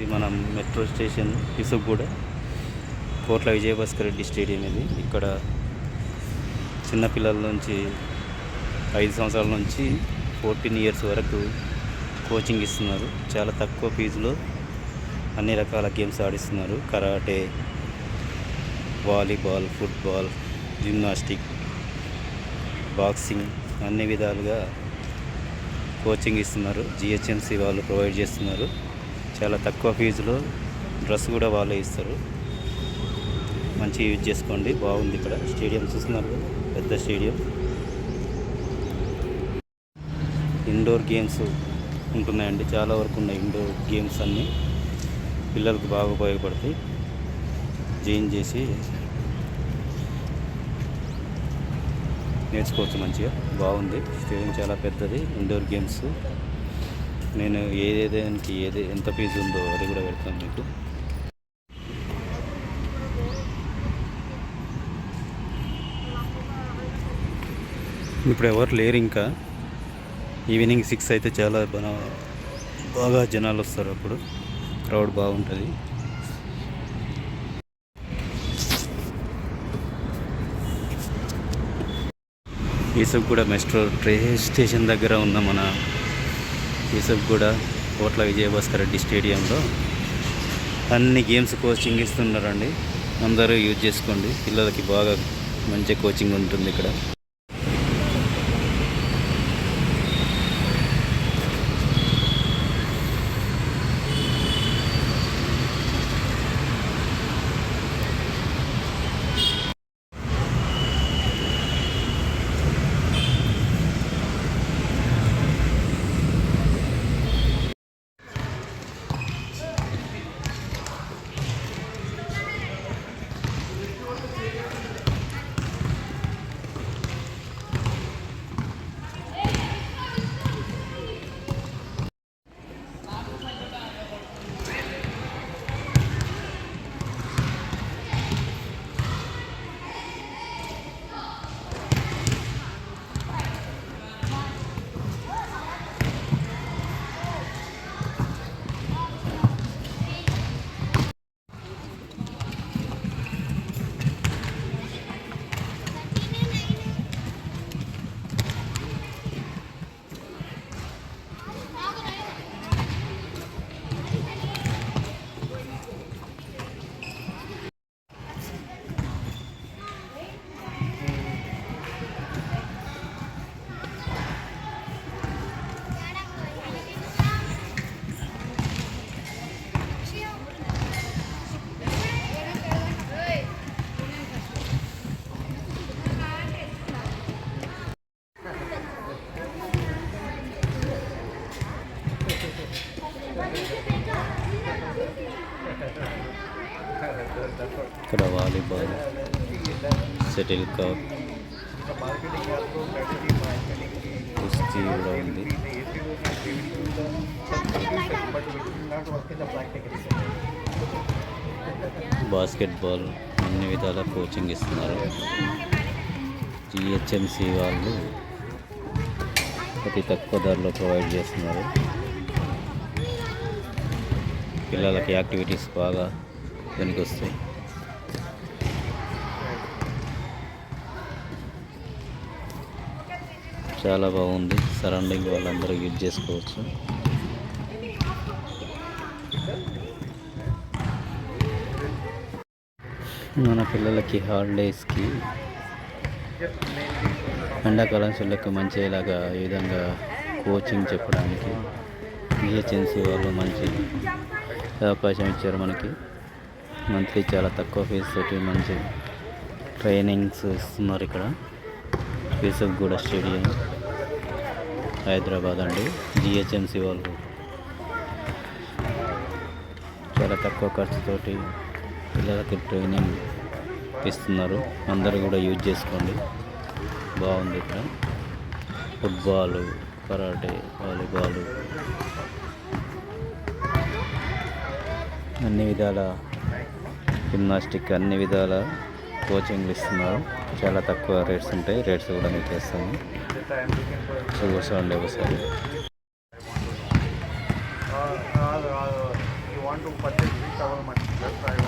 ఇది మన metro station ఇసుగూడ కోట్ల విజయభాస్కర్ రెడ్డి స్టేడియం ఇది. ఇక్కడ చిన్నపిల్లల నుంచి ఐదు సంవత్సరాల నుంచి ఫోర్టీన్ ఇయర్స్ వరకు కోచింగ్ ఇస్తున్నారు. చాలా తక్కువ ఫీజులో అన్ని రకాల games ఆడిస్తున్నారు. Karate volleyball football gymnastic boxing అన్ని విధాలుగా కోచింగ్ ఇస్తున్నారు. జిహెచ్ఎంసి వాళ్ళు ప్రొవైడ్ చేస్తున్నారు. చాలా తక్కువ ఫీజులో డ్రెస్ కూడా వాళ్ళే ఇస్తారు. మంచి యూజ్ చేసుకోండి. బాగుంది ఇక్కడ. స్టేడియం చూస్తున్నారు పెద్ద స్టేడియం. ఇండోర్ గేమ్స్ ఉంటున్నాయండి. చాలా వరకు ఉన్నాయి ఇండోర్ గేమ్స్ అన్నీ. పిల్లలకు బాగా ఉపయోగపడతాయి. జాయిన్ చేసి నేర్చుకోవచ్చు మంచిగా. బాగుంది. స్టేడియం చాలా పెద్దది. ఇండోర్ గేమ్స్ నేను ఏదేదానికి ఏది ఎంత ఫీజు ఉందో అది కూడా పెడతాను మీకు. ఇప్పుడు ఎవరు లేరు ఇంకా. ఈవినింగ్ సిక్స్ అయితే చాలా బాగా జనాలు వస్తారు అప్పుడు. క్రౌడ్ బాగుంటుంది. ఈసబ్గూడ మెట్రో ట్రైన్ స్టేషన్ దగ్గర ఉన్న మన ఈసబ్గూడ కోట్ల విజయభాస్కర్ రెడ్డి స్టేడియంలో అన్ని గేమ్స్ కోచింగ్ ఇస్తున్నారండి. అందరూ యూజ్ చేసుకోండి. పిల్లలకి బాగా మంచి కోచింగ్ ఉంటుంది ఇక్కడ. ఇక్కడ వాలీబాల్ సెటిల్ కాక్ కుస్తీ కూడా ఉంది. బాస్కెట్బాల్ అన్ని విధాల కోచింగ్ ఇస్తున్నారు. జిహెచ్ఎంసి వాళ్ళు అతి తక్కువ ధరలో ప్రొవైడ్ చేస్తున్నారు. పిల్లలకి యాక్టివిటీస్ బాగా వెనుకొస్తాయి. చాలా బాగుంది. సరౌండింగ్ వాళ్ళందరూ యూజ్ చేసుకోవచ్చు. మన పిల్లలకి హాలిడేస్కి ఎండాకాలం సెలవుకి మంచి ఇలాగా ఈ విధంగా కోచింగ్ చెప్పడానికి జిహెచ్ఎన్సీ వాళ్ళు మంచి అవకాశం ఇచ్చారు మనకి. మంత్లీ చాలా తక్కువ ఫీజు తోటి మంచి ట్రైనింగ్స్ ఇస్తున్నారు ఇక్కడ. కూడా స్టేడియం. హైదరాబాద్ అండి. జిహెచ్ఎంసి వాళ్ళు చాలా తక్కువ ఖర్చుతోటి పిల్లలకి ట్రైనింగ్ ఇస్తున్నారు. అందరూ కూడా యూజ్ చేసుకోండి. బాగుంది ఇక్కడ. ఫుట్బాల్ కరాటే వాలీబాల్ అన్ని విధాల జిమ్నాస్టిక్ అన్ని విధాల కోచింగ్లు ఇస్తున్నారు. చాలా తక్కువ రేట్స్ ఉంటాయి. రేట్స్ కూడా మీకు ఇస్తాను చూసుకోండి ఒకసారి. want to